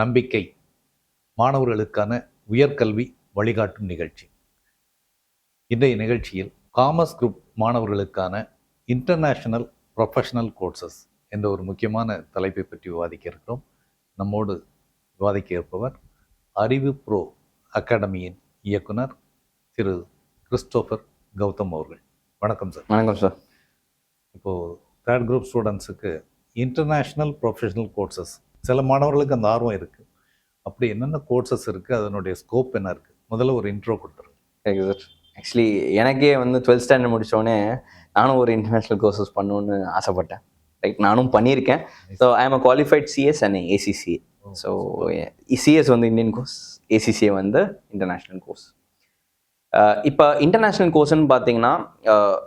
நம்பிக்கை மாணவர்களுக்கான உயர்கல்வி வழிகாட்டும் நிகழ்ச்சி. இன்றைய நிகழ்ச்சியில் காமர்ஸ் குரூப் மாணவர்களுக்கான இன்டர்நேஷனல் ப்ரொஃபஷனல் கோர்சஸ் என்ற ஒரு முக்கியமான தலைப்பை பற்றி விவாதிக்க இருக்கிறோம். நம்மோடு விவாதிக்க இருப்பவர் அறிவு ப்ரோ அகாடமியின் இயக்குனர் திரு கிறிஸ்டோபர் கௌதம் அவர்கள். வணக்கம் சார். வணக்கம் சார். இப்போது தேர்ட் குரூப் ஸ்டூடெண்ட்ஸுக்கு இன்டர்நேஷ்னல் ப்ரொஃபஷனல் கோர்சஸ் சில மாணவர்களுக்கு அந்த ஆர்வம் இருக்குது அப்படி என்னென்ன கோர்சஸ் இருக்குது அதனுடைய ஸ்கோப் என்ன இருக்குது முதல்ல ஒரு இன்ட்ரோ கொடுத்துருங்க. தேங்க்யூ சார் ஆக்சுவலி எனக்கே வந்து டுவெல்த் ஸ்டாண்டர்ட் முடித்தோடனே நானும் ஒரு இன்டர்நேஷ்னல் கோர்சஸ் பண்ணணும்னு ஆசைப்பட்டேன். ரைட் நானும் பண்ணியிருக்கேன். So I am a qualified CS and ACC so CS வந்து இந்தியன் கோர்ஸ் ஏசிசிஏ வந்து இன்டர்நேஷ்னல் கோர்ஸ் இப்போ இன்டர்நேஷ்னல் கோர்ஸ்னு பார்த்தீங்கன்னா அஹ்,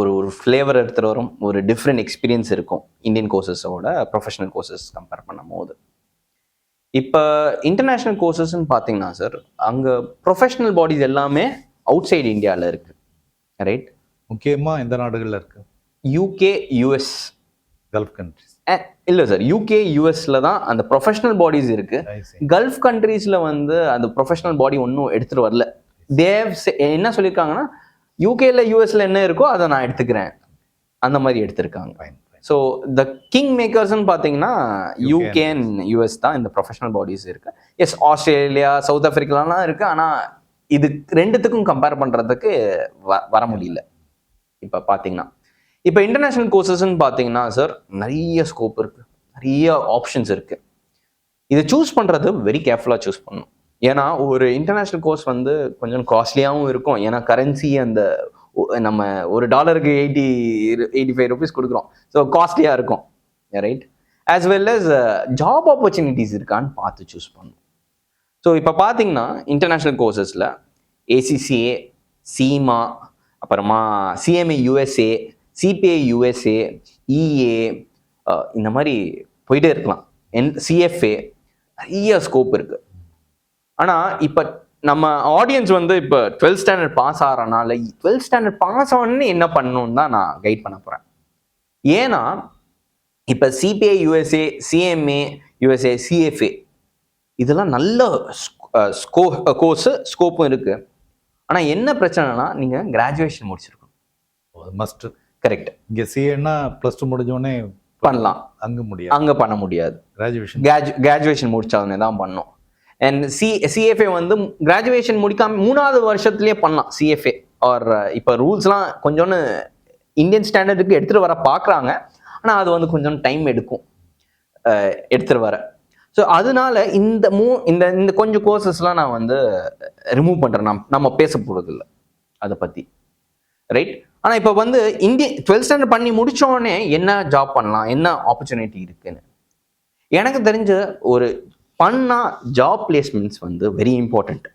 ஒரு ஒரு ஃப்ளேவர் எடுத்துகிட்டு வரும். ஒரு டிஃப்ரெண்ட் எக்ஸ்பீரியன்ஸ் இருக்கும். இந்தியன் கோர்சஸோட ப்ரொஃபஷனல் கோர்சஸ் கம்பேர் பண்ணும் போது இப்போ இன்டர்நேஷ்னல் கோர்சஸ்ன்னு பார்த்தீங்கன்னா சார் அங்கே ப்ரொஃபஷனல் பாடிஸ் எல்லாமே அவுட் சைடு இந்தியாவில் இருக்குது ரைட் முக்கியமாக எந்த நாடுகளில் இருக்குது யூகே யூஎஸ் கல்ஃப் கண்ட்ரிஸ் இல்லை சார் யூகே யூஎஸ்ல தான் அந்த ப்ரொஃபஷனல் பாடிஸ் இருக்கு. கல்ஃப் கண்ட்ரீஸ்ல வந்து அந்த ப்ரொஃபஷனல் பாடி ஒன்றும் எடுத்துட்டு வரல. தேவ் என்ன சொல்லியிருக்காங்கன்னா யூகேல யூஎஸ்ல என்ன இருக்கோ அதை நான் எடுத்துக்கிறேன். அந்த மாதிரி எடுத்திருக்காங்க. ஸோ த கிங் மேக்கர்ஸ்னு பார்த்தீங்கன்னா UK யூகே அண்ட் யூஎஸ் தான் இந்த ப்ரொஃபஷனல் பாடிஸ் இருக்கு. எஸ் ஆஸ்திரேலியா சவுத் ஆஃப்ரிக்காலாம் இருக்கு. ஆனால் இது ரெண்டுத்துக்கும் கம்பேர் பண்ணுறதுக்கு வ வர முடியல. இப்போ பார்த்தீங்கன்னா இப்போ இன்டர்நேஷ்னல் கோர்சஸ்ன்னு பார்த்தீங்கன்னா சார் நிறைய ஸ்கோப் இருக்கு. நிறைய ஆப்ஷன்ஸ் இருக்கு. இதை சூஸ் பண்ணுறது வெரி கேர்ஃபுல்லாக சூஸ் பண்ணணும். ஏன்னா ஒரு இன்டர்நேஷ்னல் கோர்ஸ் வந்து கொஞ்சம் காஸ்ட்லியாகவும் இருக்கும். ஏன்னா கரன்சி அந்த ஒ- நம்ம ஒரு டாலருக்கு எயிட்டி எயிட்டி ஃபைவ் ருபீஸ் கொடுக்குறோம். ஸோ காஸ்ட்லியாக இருக்கும். Right as well as job opportunities இருக்கான்னு பார்த்து சூஸ் பண்ணணும். ஸோ இப்போ பார்த்தீங்கன்னா இன்டர்நேஷ்னல் கோர்சஸில் ஏசிசிஏ சீமா அப்புறமா CMA USA CPA USA EA இந்த மாதிரி போயிட்டே இருக்கலாம். என் சிஎஃப்ஏ நிறைய ஸ்கோப் இருக்குது ஆனால் இப்போ நம்ம ஆடியன்ஸ் வந்து இப்போ டுவெல்த் ஸ்டாண்டர்ட் பாஸ் ஆகிறனால டுவெல்த் ஸ்டாண்டர்ட் பாஸ் ஆகணும்னு என்ன பண்ணணும்னு தான் நான் கைட் பண்ண போகிறேன் ஏன்னா இப்போ CPA USA CMA USA CFA இதெல்லாம் நல்ல ஸ்கோ கோர்ஸு ஸ்கோப்பும் இருக்கு. ஆனால் என்ன பிரச்சனைனா நீங்கள் கிராஜுவேஷன் முடிச்சிருக்கணும். மஸ்ட் கரெக்ட் இங்கே சிஏன்னா ப்ளஸ் டூ முடிஞ்சோடனே பண்ணலாம். அங்கே முடியாது. அங்கே பண்ண முடியாது. கிராஜுவேஷன் கிராஜு கிராஜுவேஷன் முடிச்சவனே தான் பண்ணோம் அண்ட் சி சிஎஃப்ஏ வந்து கிராஜுவேஷன் முடிக்காம மூணாவது வருஷத்துலேயே பண்ணலாம் சிஎஃப்ஏ ஆர் இப்போ ரூல்ஸ்லாம் கொஞ்சோன்னு இந்தியன் ஸ்டாண்டர்டுக்கு எடுத்துகிட்டு வர பார்க்குறாங்க ஆனால் அது வந்து கொஞ்சம் டைம் எடுக்கும். எடுத்துகிட்டு வர. ஸோ அதனால இந்த மூ இந்த இந்த கொஞ்சம் கோர்சஸ்லாம் நான் வந்து ரிமூவ் பண்ணுறேன் நம் நம்ம பேச போகிறதில்ல அதை பற்றி ரைட் ஆனால் இப்போ வந்து இந்திய டுவெல்த் ஸ்டாண்டர்ட் பண்ணி முடித்தோடனே என்ன ஜாப் பண்ணலாம் என்ன ஆப்பர்ச்சுனிட்டி இருக்குன்னு. எனக்கு தெரிஞ்ச ஒரு பண்ணா ஜாப் பிளேஸ்மெண்ட்ஸ் வந்து வெரி இம்பார்ட்டண்ட்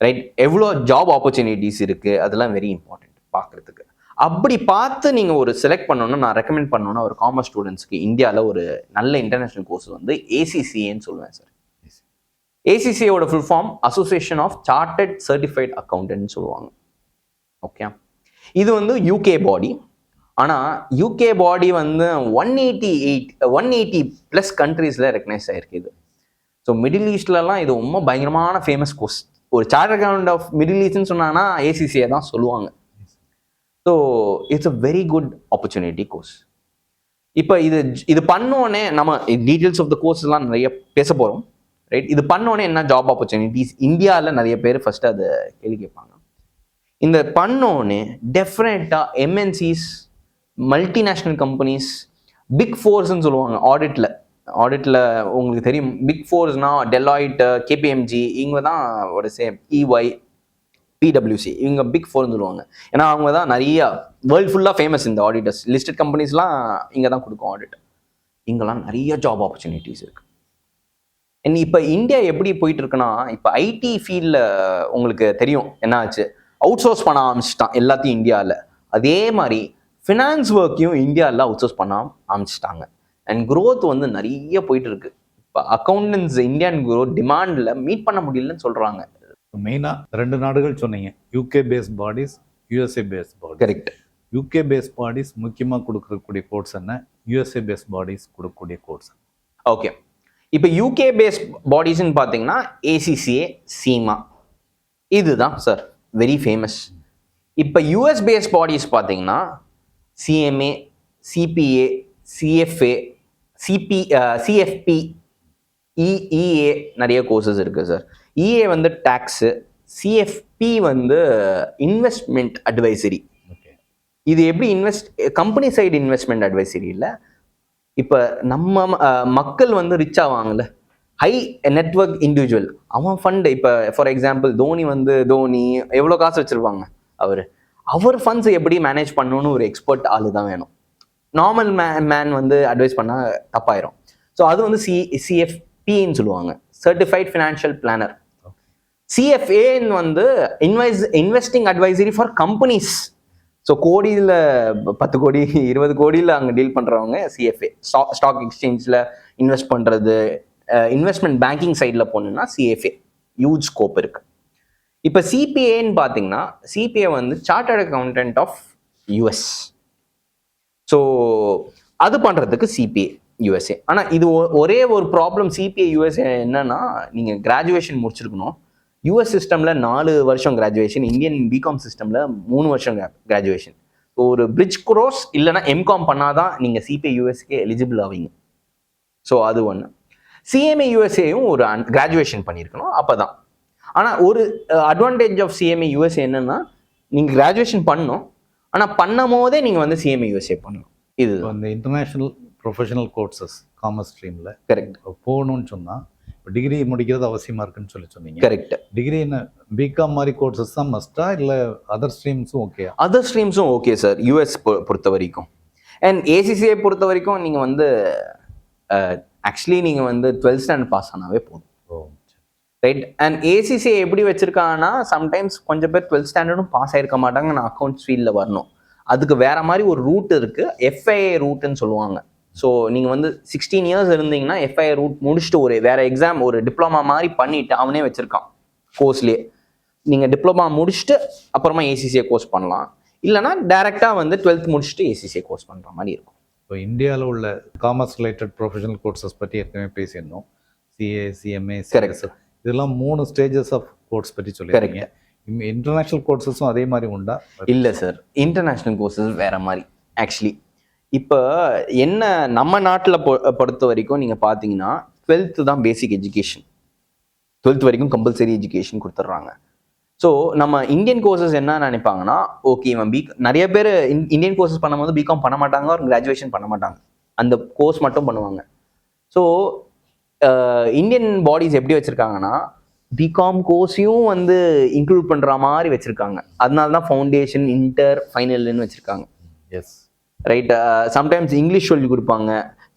ரைட் எவ்வளோ ஜாப் ஆப்பர்ச்சுனிட்டிஸ் இருக்குது அதெல்லாம் வெரி இம்பார்ட்டண்ட் பார்க்கறதுக்கு அப்படி பார்த்து நீங்கள் ஒரு செலக்ட் பண்ணணும்னா நான் ரெக்கமெண்ட் பண்ணணும்னா ஒரு காமர்ஸ் ஸ்டூடெண்ட்ஸ்க்கு இந்தியாவில் ஒரு நல்ல இன்டர்நேஷ்னல் கோர்ஸ் வந்து ஏசிசிஏன்னு சொல்லுவேன் sir ஏசிசிஏவோட full form association of chartered certified அக்கௌண்டன்ட்னு சொல்லுவாங்க. ஓகே இது வந்து யூகே பாடி ஆனால் யூகே பாடி வந்து one eighty eight one eighty plus கண்ட்ரீஸில் ரெக்கனைஸ் ஆகிருக்கு இது ஸோ மிடில் ஈஸ்ட்லலாம் இது ரொம்ப பயங்கரமான ஃபேமஸ் கோர்ஸ் ஒரு சார்ட் அக்கௌண்ட் ஆஃப் மிடில் ஈஸ்ட்னு சொன்னாங்கன்னா ஏசிசியை தான் சொல்லுவாங்க. So it's a very good opportunity course இப்போ இது இது பண்ணோடனே நம்ம டீட்டெயில்ஸ் ஆஃப் த கோர்ஸ்லாம் நிறைய பேச போகிறோம் ரைட் இது பண்ணோடனே என்ன ஜாப் ஆப்பர்ச்சுனிட்டிஸ் இந்தியாவில் நிறைய பேர் ஃபஸ்ட்டு அதை கேள்வி கேட்பாங்க. இந்த பண்ணோடனே டெஃபினட்டாக எம்என்சிஸ் மல்டிநேஷ்னல் கம்பெனிஸ் பிக் ஃபோர்ஸ்ன்னு சொல்லுவாங்க ஆடிட்டில் ஆடிட்டில் உங்களுக்கு தெரியும். பிக் ஃபோர்ஸ்னால் டெலாய்ட் கேபிஎம்ஜி இவங்க தான் ஒரு சே இஒய் பிடபிள்யூசி இவங்க பிக் ஃபோர்னு சொல்லுவாங்க. ஏன்னா அவங்க தான் நிறைய வேர்ல்ட் ஃபுல்லாக ஃபேமஸ் இந்த ஆடிட்டர்ஸ் லிஸ்டட் கம்பெனிஸ்லாம் இங்கே தான் கொடுக்கும் ஆடிட் இங்கெல்லாம் நிறைய ஜாப் ஆப்பர்ச்சுனிட்டிஸ் இருக்கு. அண்ட் இப்போ இந்தியா எப்படி போயிட்டு இருக்குன்னா இப்போ ஐடி ஃபீல்டில் உங்களுக்கு தெரியும். என்ன ஆச்சு அவுட் சோர்ஸ் பண்ண ஆரம்பிச்சிட்டான் எல்லாத்தையும் இந்தியாவில் அதே மாதிரி ஃபினான்ஸ் ஒர்க்கையும் இந்தியாவில் அவுட் சோர்ஸ் பண்ண ஆரம்பிச்சிட்டாங்க. அண்ட் growth வந்து நிறைய போயிட்டு இருக்கு இப்போ அக்கௌண்டன்ஸ் இந்தியன் growth டிமாண்டில் மீட் பண்ண முடியலன்னு சொல்கிறாங்க மெயினாக ரெண்டு நாடுகள் சொன்னீங்க. UK base bodies USA base body correct UK base bodies முக்கியமாக கொடுக்கக்கூடிய கோர்ஸ் என்ன? யூஎஸ்ஏ பேஸ் பாடிஸ் கொடுக்கக்கூடிய கோர்ஸ் ஓகே இப்போ யூகே பேஸ் பாடிஸ்ன்னு பார்த்தீங்கன்னா ஏசிசிஏ சீமா இதுதான் சார் வெரி ஃபேமஸ் இப்போ யூஎஸ் பேஸ் பாடிஸ் பார்த்தீங்கன்னா CMA CPA CFA CP CFP EA நிறைய கோர்சஸ் இருக்குது சார் இஏ வந்து டேக்ஸு சிஎஃப்பி வந்து இன்வெஸ்ட்மெண்ட் அட்வைசரி இது எப்படி invest company side investment advisory இல்லை? இப்போ நம்ம அஹ், மக்கள் வந்து ரிச் ஆவாங்கல்ல? ஹை நெட்வொர்க் இண்டிவிஜுவல் அவன் ஃபண்டு இப்போ ஃபார் எக்ஸாம்பிள் தோனி வந்து தோனி எவ்வளோ காசு வச்சிருப்பாங்க? அவர். அவர் ஃபண்ட்ஸ் எப்படி மேனேஜ் பண்ணணும்னு ஒரு எக்ஸ்பர்ட் ஆளு தான் வேணும். நார்மல் மே மேன் வந்து அட்வைஸ் பண்ணால் தப்பாயிரும். ஸோ அது வந்து சி சிஎஃப்பின்னு சொல்லுவாங்க. சர்டிஃபைட் ஃபினான்ஷியல் பிளானர் சிஎஃப்ஏன்னு வந்து invoice investing advisory for companies so கோடியில் பத்து கோடி இருபது கோடியில் அங்கே டீல் பண்ணுறவங்க சிஎஃப்ஏ ஸ்டாக் எக்ஸ்சேஞ்சில் இன்வெஸ்ட் பண்ணுறது இன்வெஸ்ட்மெண்ட் பேங்கிங் சைடில் போகணுன்னா சிஎஃப்ஏ யூஜ் ஸ்கோப் இருக்கு. இப்போ சிபிஏன்னு பார்த்தீங்கன்னா சிபிஏ வந்து chartered accountant of US so அது பண்ணுறதுக்கு சிபிஏ யூஎஸ்ஏ ஆனால் இது ஒ- ஒரே ஒரு ப்ராப்ளம் சிபிஐ யூஎஸ்ஏ என்னன்னா நீங்கள் கிராஜுவேஷன் முடிச்சிருக்கணும். யூஎஸ் சிஸ்டமில் நாலு வருஷம் கிராஜுவேஷன் இந்தியன் பிகாம் சிஸ்டமில் மூணு வருஷம் கிராஜுவேஷன் ஒரு பிரிட்ஜ் குரோஸ் இல்லைன்னா எம்காம் பண்ணாதான் நீங்கள் சிபிஐ யூஎஸ்கே எலிஜிபிள் ஆவீங்க. ஸோ அது ஒன்று சிஎம்ஏ யூஎஸ்ஏயும் ஒரு கிராஜுவேஷன் பண்ணியிருக்கணும் அப்போ தான் ஆனால் ஒரு அட்வான்டேஜ் ஆஃப் சிஎம்ஏ யூஎஸ்ஏ என்னென்னா நீங்கள் கிராஜுவேஷன் பண்ணணும் ஆனால் பண்ணும் போதே நீங்கள் வந்து சிஎம்ஏ யூஎஸ்ஏ பண்ணணும். இது. இந்த இன்டர்நேஷ்னல் ப்ரொஃபஷனல் கோர்சஸ் காமர்ஸ் ஸ்ட்ரீமில் கரெக்ட் போகணும்னு சொன்னால் இப்போ டிகிரி முடிக்கிறது அவசியமாக இருக்குன்னு சொல்லி சொன்னீங்க. கரெக்ட் டிகிரி என்ன பிகாம் மாதிரி கோர்சஸ் தான் மஸ்டா இல்லை அதர் ஸ்ட்ரீம்ஸும் ஓகே அதர் ஸ்ட்ரீம்ஸும் ஓகே சார் யூஎஸ் பொறுத்த வரைக்கும். அண்ட் ஏசிசிஐ பொறுத்த வரைக்கும் நீங்கள் வந்து ஆக்சுவலி நீங்கள் வந்து டுவெல்த் ஸ்டாண்டர்ட் பாஸ் ஆனாவே போதும். ரைட் அண்ட் ஏசிசிஐ எப்படி வச்சிருக்காங்கன்னா சம்டைம்ஸ் கொஞ்சம் பேர் டுவெல்த் ஸ்டாண்டர்டும் பாஸ் ஆயிருக்க மாட்டாங்க. நான் அக்கௌண்ட்ஸ் ஃபீல்டில் வரணும். அதுக்கு வேற மாதிரி ஒரு ரூட் இருக்கு. எஃப்ஐஏ ரூட்னு சொல்லுவாங்க. ஸோ நீங்கள் வந்து சிக்ஸ்டீன் இயர்ஸ் இருந்தீங்கன்னா எஃப்ஐஏ ரூட் முடிச்சுட்டு ஒரு வேற எக்ஸாம் ஒரு டிப்ளமா மாதிரி பண்ணிட்டு அவனே வச்சிருக்கான். கோர்ஸ்லேயே நீங்கள் டிப்ளமா முடிச்சுட்டு அப்புறமா ஏசிசிஏ கோர்ஸ் பண்ணலாம். இல்லைனா டேரெக்டாக வந்து டுவெல்த் முடிச்சுட்டு ஏசிசிஏ கோர்ஸ் பண்ணுற மாதிரி இருக்கும். இப்போ இந்தியாவில் உள்ள காமர்ஸ் ரிலேட்டட் ப்ரொஃபஷனல் கோர்சஸ் பற்றி ஏற்கனவே பேசியிருந்தோம். CA CMA Correct. இதெல்லாம் மூணு ஸ்டேஜஸ் ஆஃப் கோர்ஸ் பற்றி சொல்லியிருக்கீங்க. இன்டர்நேஷ்னல் கோர்சஸும் அதே மாதிரி உண்டா? இல்லை சார் இன்டர்நேஷ்னல் கோர்சஸ் வேற மாதிரி ஆக்சுவலி இப்போ என்ன நம்ம நாட்டில் பொறுத்த வரைக்கும் நீங்கள் பார்த்தீங்கன்னா டுவெல்த்து தான் பேசிக் எஜுகேஷன் டுவெல்த் வரைக்கும் கம்பல்சரி எஜுகேஷன் கொடுத்துட்றாங்க. ஸோ நம்ம இந்தியன் கோர்சஸ் என்ன நினைப்பாங்கன்னா ஓகே இவன் பி நிறைய பேர் இந்தியன் கோர்சஸ் பண்ணும்போது பிகாம் பண்ண மாட்டாங்க ஒரு கிராஜுவேஷன் பண்ண மாட்டாங்க. அந்த கோர்ஸ் மட்டும் பண்ணுவாங்க. ஸோ இந்தியன் பாடிஸ் எப்படி வச்சுருக்காங்கன்னா பிகாம் கோர்ஸையும் வந்து இன்க்ளூட் பண்ணுற மாதிரி வச்சுருக்காங்க. அதனால தான் ஃபவுண்டேஷன் இன்டர் ஃபைனல்னு வச்சுருக்காங்க. எஸ் ரைட் சம்டைம்ஸ் இங்கிலீஷ் சொல்லி கொடுப்பாங்க.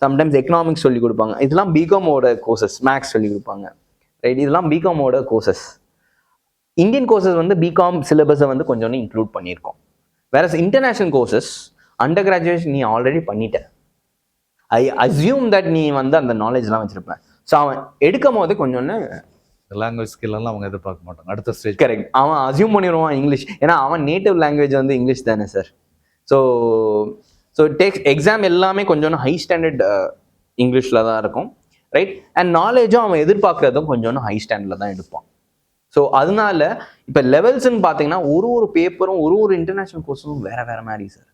சம்டைம்ஸ் எக்கனாமிக்ஸ் சொல்லி கொடுப்பாங்க. இதெல்லாம் பிகாமோட கோர்சஸ் மேக்ஸ் சொல்லி கொடுப்பாங்க. ரைட் இதெல்லாம் பிகாமோட கோர்சஸ் இந்தியன் கோர்சஸ் வந்து பிகாம் சிலபஸை வந்து கொஞ்சம் இன்க்ளூட் பண்ணியிருக்கோம். வேற இன்டர்நேஷ்னல் கோர்சஸ் அண்டர் கிராஜுவேஷன் நீ ஆல்ரெடி பண்ணிட்ட. ஐ அசியூம் தட் நீ வந்து அந்த நாலேஜ்லாம் வச்சிருப்பேன் ஸோ அவன் எடுக்கும் போது கொஞ்சோன்னு லாங்குவேஜ் ஸ்கில் எல்லாம் அவங்க எதிர்பார்க்க மாட்டாங்க. அடுத்த ஸ்டேஜ் கரெக்ட் அவன் அசியூம் பண்ணிடுவான் இங்கிலீஷ் ஏன்னா அவன் நேட்டிவ் லாங்குவேஜ் வந்து இங்கிலீஷ் தானே sir so so tax exam எல்லாமே கொஞ்சம் ஹை ஸ்டாண்டர்ட் இங்கிலீஷில் தான் இருக்கும். ரைட் அண்ட் நாலேஜும் அவன் எதிர்பார்க்குறதும் கொஞ்சம் ஹை ஸ்டாண்டர்டில் தான் எடுப்பான். ஸோ அதனால இப்போ லெவல்ஸ்ன்னு பார்த்தீங்கன்னா ஒரு ஒரு பேப்பரும் ஒரு ஒரு இன்டர்நேஷ்னல் கோர்ஸும் வேற வேற மாதிரி சார்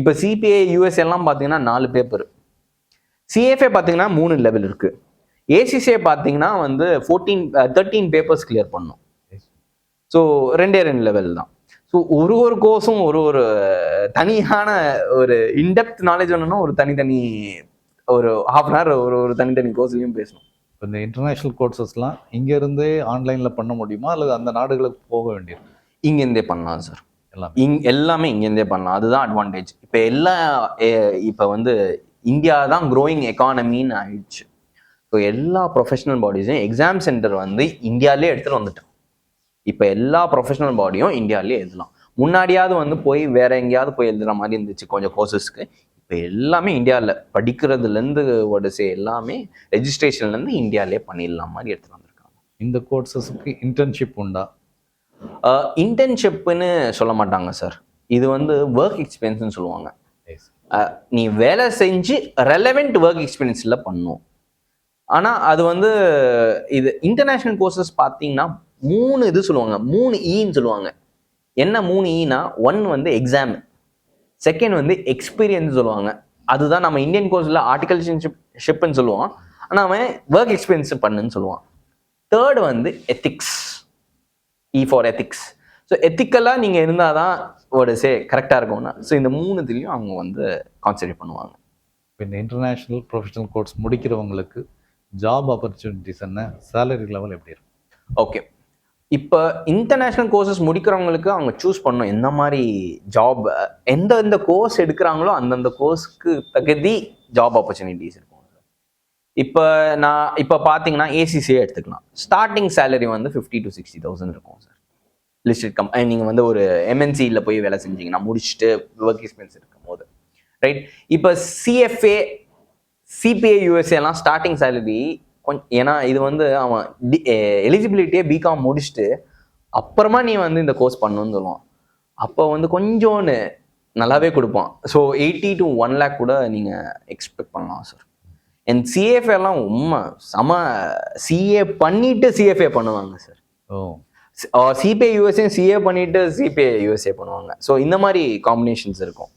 இப்போ சிபிஐ யூஎஸ் எல்லாம் பார்த்தீங்கன்னா நாலு பேப்பர் சிஎஃப்ஏ பார்த்தீங்கன்னா மூணு லெவல் இருக்கு. ஏசிசிஏ பார்த்தீங்கன்னா வந்து ஃபோர்டீன் தேர்ட்டீன் பேப்பர்ஸ் கிளியர் பண்ணும். ஸோ ரெண்டே ரெண்டு லெவல் தான். ஸோ ஒரு ஒரு கோர்ஸும் ஒரு ஒரு தனியான ஒரு இன்டெப்த் நாலேஜ் வேணும்னா ஒரு தனித்தனி ஒரு ஹாஃப் அன் ஹவர் ஒரு ஒரு தனித்தனி கோர்ஸ்லையும் பேசணும். இந்த இன்டர்நேஷ்னல் கோர்சஸ்லாம் இங்கேருந்தே ஆன்லைனில் பண்ண முடியுமா? அல்லது அந்த நாடுகளுக்கு போக வேண்டியிருக்கு இங்கேருந்தே பண்ணலாம் சார் எல்லாமே. இங் எல்லாமே இங்கேருந்தே பண்ணலாம். அதுதான் அட்வான்டேஜ் இப்போ எல்லா இப்போ வந்து இந்தியா தான் க்ரோயிங் எக்கானமின்னு ஆயிடுச்சு. ஸோ எல்லா ப்ரொஃபஷனல் பாடிஸையும் எக்ஸாம் சென்டர் வந்து இந்தியாவிலே எடுத்துகிட்டு வந்துட்டோம். இப்போ எல்லா ப்ரொஃபஷனல் பாடியும் இந்தியாவிலே எழுதலாம். முன்னாடியாவது வந்து போய் வேற எங்கேயாவது போய் எழுதுற மாதிரி இருந்துச்சு கொஞ்சம் கோர்சஸ்க்கு இப்போ எல்லாமே இந்தியாவில் படிக்கிறதுலேருந்து ஒரு சே எல்லாமே ரெஜிஸ்ட்ரேஷன்லேருந்து இந்தியாவிலே பண்ணிடலாம் மாதிரி எடுத்துகிட்டு வந்திருக்காங்க. இந்த கோர்சஸ்க்கு இன்டர்ன்ஷிப் உண்டா? இன்டர்ன்ஷிப்னு சொல்ல மாட்டாங்க சார் இது வந்து ஒர்க் எக்ஸ்பீரியன்ஸ்னு சொல்லுவாங்க. நீ வேலை செஞ்சு ரெலவெண்ட் ஒர்க் எக்ஸ்பீரியன்ஸில் பண்ணும். ஆனால் அது வந்து இது இன்டர்நேஷ்னல் கோர்சஸ் பார்த்தீங்கன்னா மூணு இது சொல்லுவாங்க. மூணு e ஈன்னு சொல்லுவாங்க. என்ன மூணு e ஈனா ஒன் வந்து எக்ஸாம் செகண்ட் வந்து எக்ஸ்பீரியன்ஸ் சொல்லுவாங்க. அதுதான் நம்ம இந்தியன் கோர்ஸில் ஆர்டிகல்ஷிப் ஷிப்னு சொல்லுவோம். ஆனால் அவன் ஒர்க் எக்ஸ்பீரியன்ஸ் பண்ணுன்னு சொல்லுவான். தேர்ட் வந்து ethics E for ethics so எத்திக்கலாக நீங்கள் இருந்தால் தான் ஒரு சே கரெக்டாக இருக்கும்னா ஸோ இந்த மூணுத்துலேயும் அவங்க வந்து கான்சன்ட்ரேட் பண்ணுவாங்க. இப்போ இந்த இன்டர்நேஷ்னல் ப்ரொஃபஷனல் கோர்ஸ் முடிக்கிறவங்களுக்கு ஜாப் ஆப்பர்ச்சுனிட்டிஸ் என்ன சேலரி லெவல் எப்படி இருக்கும்? ஓகே இப்போ இன்டர்நேஷ்னல் கோர்சஸ் முடிக்கிறவங்களுக்கு அவங்க சூஸ் பண்ணணும் எந்த மாதிரி ஜாப் எந்தெந்த கோர்ஸ் எடுக்கிறாங்களோ அந்தந்த கோர்ஸ்க்கு தகுதி ஜாப் ஆப்பர்ச்சுனிட்டிஸ் இருக்கும். இப்போ நான் இப்போ பார்த்தீங்கன்னா ஏசிசியே எடுத்துக்கலாம். ஸ்டார்டிங் சேலரி வந்து ஃபிஃப்டி டு சிக்ஸ்டி தௌசண்ட் இருக்கும் சார் லிஸ்டட் கம் நீங்கள் வந்து ஒரு எம்என்சியில் போய் வேலை செஞ்சீங்கன்னா முடிச்சுட்டு ஒர்க் எக்ஸ்பீரியன்ஸ் இருக்கும் போது ரைட் இப்போ சிஎஃப்ஏ சிபிஐ யூஎஸ்ஏ எல்லாம் ஸ்டார்டிங் சேலரி கொஞ்சம் ஏன்னா இது வந்து அவன் எலிஜிபிலிட்டியே பிகாம் முடிச்சுட்டு அப்புறமா நீ வந்து இந்த கோர்ஸ் பண்ணணும்னு சொல்லுவான். அப்போ வந்து கொஞ்சோன்னு நல்லாவே கொடுப்பான். So eighty to one lakh கூட நீங்கள் எக்ஸ்பெக்ட் பண்ணலாம் சார் என் சிஎஃப்ஏ எல்லாம் உண்மை செம சிஏ பண்ணிட்டு சிஎஃப்ஏ பண்ணுவாங்க சார் ஓ. சிபிஐ யூஎஸ்ஏ சிஏ பண்ணிட்டு சிபிஐ யூஎஸ்ஏ பண்ணுவாங்க. ஸோ இந்த மாதிரி காம்பினேஷன்ஸ் இருக்கும்.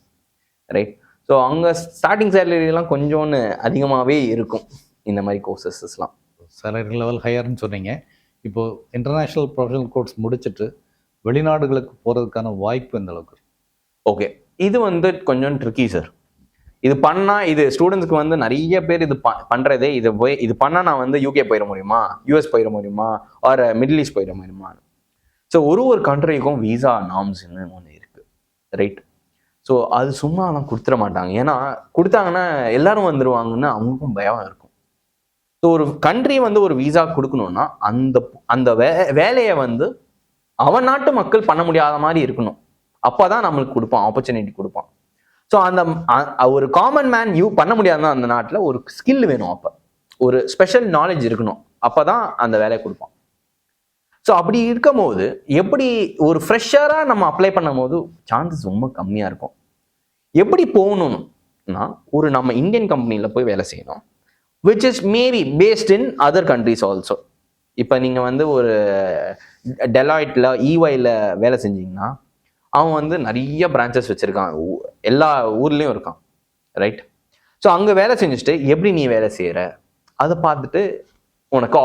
ரைட் ஸோ அங்கே ஸ்டார்டிங் சேலரிலாம் கொஞ்சோன்னு அதிகமாகவே இருக்கும். இந்த மாதிரி கோர்சஸ்லாம் சேலரி லெவல் ஹையர்னு சொன்னீங்க. இப்போ இன்டர்நேஷ்னல் ப்ரொஃபஷனல் கோர்ஸ் முடிச்சுட்டு வெளிநாடுகளுக்கு போகிறதுக்கான வாய்ப்பு எந்த அளவுக்கு? ஓகே இது வந்து கொஞ்சம் ட்ரிக்கி சார் இது பண்ணா இது ஸ்டூடெண்ட்ஸ்க்கு வந்து நிறைய பேர் இது ப- பண்றதே இது போய் இது பண்ணா நான் வந்து யூகே போயிட முடியுமா? யூஎஸ் போயிட முடியுமா? ஆர் மிடில் ஈஸ்ட் போயிட முடியுமா ஸோ ஒரு ஒரு கண்ட்ரிக்கும் விசா நாம்ஸ்னு ஒன்று இருக்கு. ரைட் ஸோ அது சும்மாலாம் கொடுத்துட மாட்டாங்க. ஏன்னா கொடுத்தாங்கன்னா எல்லாரும் வந்துடுவாங்கன்னு அவங்களுக்கும் பயம் இருக்கும். ஸோ ஒரு கண்ட்ரி வந்து ஒரு விசா கொடுக்கணும்னா அந்த அந்த வே வேலையை வந்து அவன் நாட்டு மக்கள் பண்ண முடியாத மாதிரி இருக்கணும். அப்பதான் நம்மளுக்கு கொடுப்பான் ஆப்பர்ச்சுனிட்டி கொடுப்பான். ஸோ அந்த ஒரு காமன் மேன் யூ பண்ண முடியாதுன்னா அந்த நாட்டில் ஒரு ஸ்கில் வேணும் அப்போ. ஒரு ஸ்பெஷல் நாலேஜ் இருக்கணும். அப்போ தான் அந்த வேலையை கொடுப்பான். ஸோ அப்படி இருக்கும் போது எப்படி ஒரு ஃப்ரெஷராக நம்ம அப்ளை பண்ணும் போது சான்சஸ் ரொம்ப கம்மியாக இருக்கும். எப்படி போகணும்னா ஒரு நம்ம இந்தியன் கம்பெனியில் போய் வேலை செய்யணும். Which is maybe based in other countries also இப்போ நீங்கள் வந்து ஒரு டெலாய்ட்டில் ஈஒயில் வேலை செஞ்சீங்கன்னா அவன் வந்து நிறைய பிரான்ச்சஸ் வச்சுருக்கான் எல்லா ஊர்லேயும் இருக்கான் ரைட் ஸோ அங்கே வேலை செஞ்சுட்டு எப்படி நீ வேலை செய்கிற அதை பார்த்துட்டு உனக்கு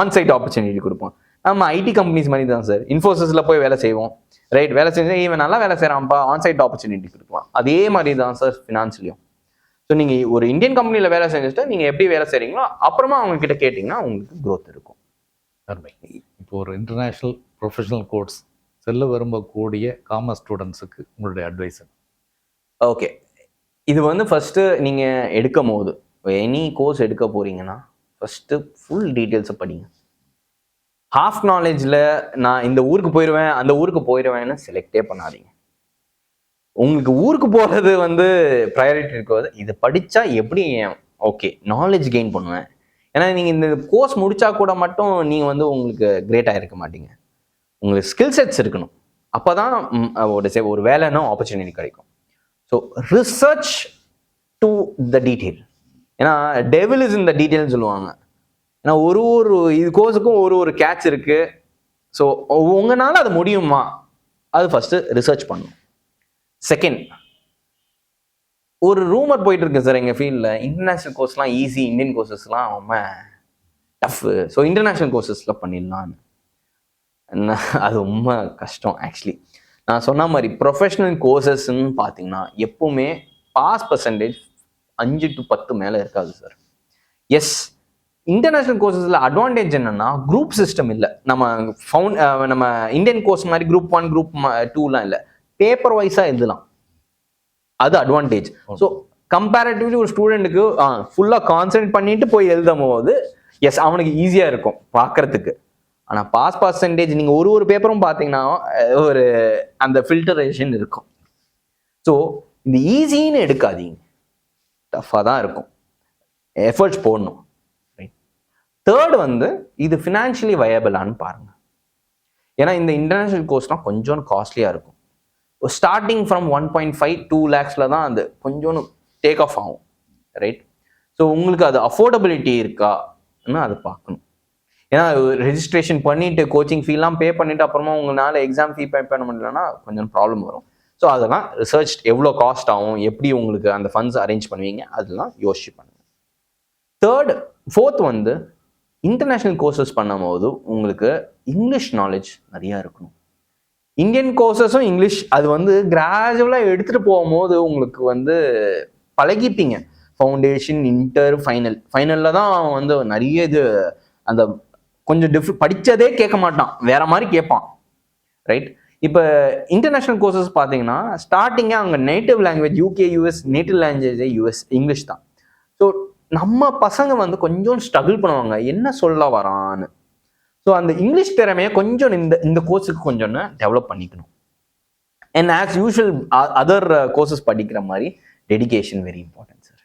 ஆன்சைட் ஆப்பர்ச்சுனிட்டி கொடுப்பான் நம்ம ஐடி கம்பெனிஸ் மாதிரி தான் சார் இன்ஃபோசிஸில் போய் வேலை செய்வோம். ரைட் வேலை செஞ்சு இவன் நல்லா வேலை செய்கிறான்ப்பா ஆன்சைட் ஆப்பர்ச்சுனிட்டி கொடுக்கலாம் அதே மாதிரி தான் சார் ஃபினான்ஸ்லையும் ஸோ நீங்கள் ஒரு இந்தியன் கம்பெனியில் வேலை செஞ்சுட்டு நீங்கள் எப்படி வேலை செய்கிறீங்களோ அப்புறமா அவங்க கிட்ட கேட்டிங்கன்னா உங்களுக்கு growth இருக்கும். இப்போ ஒரு இன்டர்நேஷ்னல் ப்ரொஃபஷனல் கோர்ஸ் செல்ல விரும்பக்கூடிய காமர்ஸ் ஸ்டூடெண்ட்ஸுக்கு உங்களுடைய அட்வைஸ் ஓகே இது வந்து ஃபஸ்ட்டு நீங்கள் எடுக்கும் போது எனி கோர்ஸ் எடுக்க போறீங்கன்னா ஃபஸ்ட்டு ஃபுல் டீட்டெயில்ஸை படிங்க. ஹாஃப் நாலேஜில் நான் இந்த ஊருக்கு போயிடுவேன் அந்த ஊருக்கு போயிடுவேன்னு செலக்டே பண்ணாதீங்க. உங்களுக்கு ஊருக்கு போகிறது வந்து ப்ரையாரிட்டி இருக்கிறது. இதை படித்தா எப்படி ஓகே நாலேஜ் கெயின் பண்ணுவேன். ஏன்னா நீங்கள் இந்த கோர்ஸ் முடித்தா கூட மட்டும் நீங்கள் வந்து உங்களுக்கு கிரேட்டாக இருக்க மாட்டீங்க. உங்களுக்கு ஸ்கில் செட்ஸ் இருக்கணும். அப்போ தான் ஒரு சே- ஒரு வேலைன்னா ஆப்பர்ச்சுனிட்டி கிடைக்கும். So research to the detail ஏன்னா டெவில் இஸ் இந்த டீட்டெயில்னு சொல்லுவாங்க. ஏன்னா ஒரு ஒரு இது கோர்ஸுக்கும் ஒரு ஒரு கேட்ச் இருக்கு. ஸோ உங்களால் அது முடியுமா? அது ஃபர்ஸ்ட் ரிசர்ச் பண்ணும். செகண்ட் ஒரு ரூமர் போயிட்டு இருக்கு சார் எங்கள் ஃபீல்டில் இன்டர்நேஷ்னல் கோர்ஸ்லாம் ஈஸி இந்தியன் கோர்சஸ்லாம் ரொம்ப டஃப் ஸோ இன்டர்நேஷ்னல் கோர்சஸில் பண்ணிடலான்னு என்ன, அது ரொம்ப கஷ்டம் ஆக்சுவலி நான் சொன்ன மாதிரி ப்ரொஃபஷனல் கோர்சஸ்ன்னு பார்த்தீங்கன்னா எப்பவுமே பாஸ் பர்சன்டேஜ் அஞ்சு டு பத்து மேலே இருக்காது சார் எஸ் இன்டர்நேஷ்னல் கோர்சஸில் அட்வான்டேஜ் என்னன்னா குரூப் சிஸ்டம் இல்லை. நம்ம ஃபவுண்ட் நம்ம இந்தியன் கோர்ஸ் மாதிரி குரூப் ஒன் குரூப் டூலாம் இல்லை. பேப்பர் வைஸாக எழுதலாம். அது அட்வான்டேஜ் ஸோ கம்பேரிட்டிவ்லி ஒரு ஸ்டூடெண்ட்டுக்கு ஃபுல்லாக கான்சென்ட்ரேட் பண்ணிட்டு போய் எழுதும் போது எஸ் அவனுக்கு ஈஸியாக இருக்கும் பார்க்கறதுக்கு ஆனால் பாஸ் பர்சன்டேஜ் நீங்கள் ஒரு ஒரு பேப்பரும் பார்த்தீங்கன்னா ஒரு அந்த ஃபில்டரேஷன் இருக்கும். ஸோ இந்த ஈஸின்னு எடுக்காதீங்க. டஃப்பாக தான் இருக்கும். எஃபர்ட்ஸ் போடணும். தேர்ட் வந்து இது ஃபினான்ஷியலி வயபிளான்னு பாருங்க. ஏன்னா இந்த இன்டர்நேஷ்னல் கோர்ஸ்லாம் கொஞ்சம் காஸ்ட்லியாக இருக்கும். Starting from one point five two லேக்ஸில் தான் அது கொஞ்சோன்னு டேக் ஆஃப் ஆகும். ரைட் ஸோ உங்களுக்கு அது அஃபோர்டபிலிட்டி இருக்கான்னு அதை பார்க்கணும். ஏன்னா ரெஜிஸ்ட்ரேஷன் பண்ணிட்டு கோச்சிங் ஃபீலாம் பே பண்ணிட்டு அப்புறமா உங்களால் எக்ஸாம் ஃபீ பே பண்ண முடியலன்னா கொஞ்சம் ப்ராப்ளம் வரும். ஸோ அதெல்லாம் ரிசர்ச் எவ்வளோ காஸ்ட் ஆகும் எப்படி உங்களுக்கு அந்த ஃபண்ட்ஸ் அரேஞ்ச் பண்ணுவீங்க அதெல்லாம் யோசிச்சு பண்ணுங்க. தேர்ட் ஃபோர்த் வந்து இன்டர்நேஷ்னல் கோர்சஸ் பண்ணும்போது உங்களுக்கு இங்கிலீஷ் நாலேஜ் நிறையா இருக்கணும். இந்தியன் கோர்சஸும் இங்கிலீஷ் அது வந்து கிராஜுவலாக எடுத்துகிட்டு போகும்போது உங்களுக்கு வந்து பழகிப்பீங்க. ஃபவுண்டேஷன் இன்டர் ஃபைனல் ஃபைனலில் தான் அவன் வந்து நிறைய இது அந்த கொஞ்சம் டிஃப் படித்ததே கேட்க மாட்டான். வேற மாதிரி கேட்பான். ரைட் இப்போ இன்டர்நேஷ்னல் கோர்சஸ் பார்த்தீங்கன்னா ஸ்டார்டிங்கே அவங்க native language UK US native லாங்குவேஜே US English தான். ஸோ நம்ம பசங்க வந்து கொஞ்சம் ஸ்ட்ரகிள் பண்ணுவாங்க. என்ன சொல்ல வரான்னு. ஸோ அந்த இங்கிலீஷ் திறமையை கொஞ்சம் இந்த இந்த கோர்ஸுக்கு கொஞ்சம் டெவலப் பண்ணிக்கணும். And as usual other courses படிக்கிற மாதிரி dedication very important sir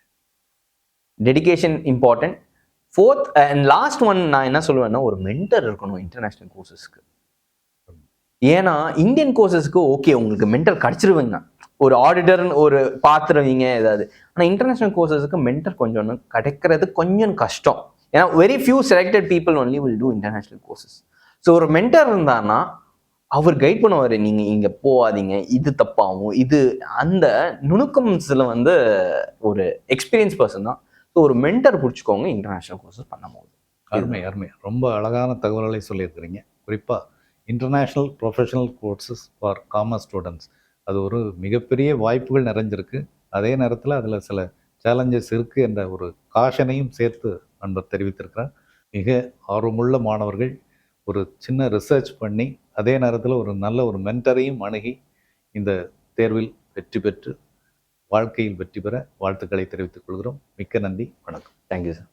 dedication important fourth and last one நான் என்ன சொல்லுவேன்னா ஒரு மென்டர் இருக்கணும் இன்டர்நேஷ்னல் கோர்சஸ்க்கு ஏன்னா இந்தியன் கோர்சஸ்க்கு ஓகே உங்களுக்கு மென்டர் கிடச்சிருவீங்க. ஒரு ஆடிட்டர்னு ஒரு பார்த்துருவீங்க ஏதாவது. ஆனால் இன்டர்நேஷ்னல் கோர்சஸுக்கு மென்டர் கொஞ்சம் கிடைக்கிறது கொஞ்சம் கஷ்டம். ஏன்னா very few selected people only will do international courses so ஒரு மென்டர் இருந்தாருன்னா அவர் கைட் பண்ணுவார். நீங்கள் இங்கே போகாதீங்க. இது தப்பாகும் இது அந்த நுணுக்கம்ஸில் வந்து ஒரு எக்ஸ்பீரியன்ஸ் பர்சன் தான். ஸோ ஒரு மென்டர் பிடிச்சிக்கோங்க இன்டர்நேஷ்னல் கோர்சஸ் பண்ணும்போது அருமை அருமை. ரொம்ப அழகான தகவல்களை சொல்லியிருக்கிறீங்க. குறிப்பாக international professional courses for commerce students அது ஒரு மிகப்பெரிய வாய்ப்புகள் நிறைஞ்சிருக்கு. அதே நேரத்தில் அதில் சில சேலஞ்சஸ் இருக்குது என்ற ஒரு காஷனையும் சேர்த்து நண்பர் தெரிவித்திருக்கிறார். மிக ஆர்வமுள்ள மாணவர்கள் ஒரு சின்ன ரிசர்ச் பண்ணி அதே நேரத்தில் ஒரு நல்ல ஒரு மென்டரையும் அணுகி இந்த தேர்வில் வெற்றி பெற்று வாழ்க்கையில் வெற்றி பெற வாழ்த்துக்களை தெரிவித்துக் கொள்கிறோம். மிக்க நன்றி. வணக்கம். Thank you sir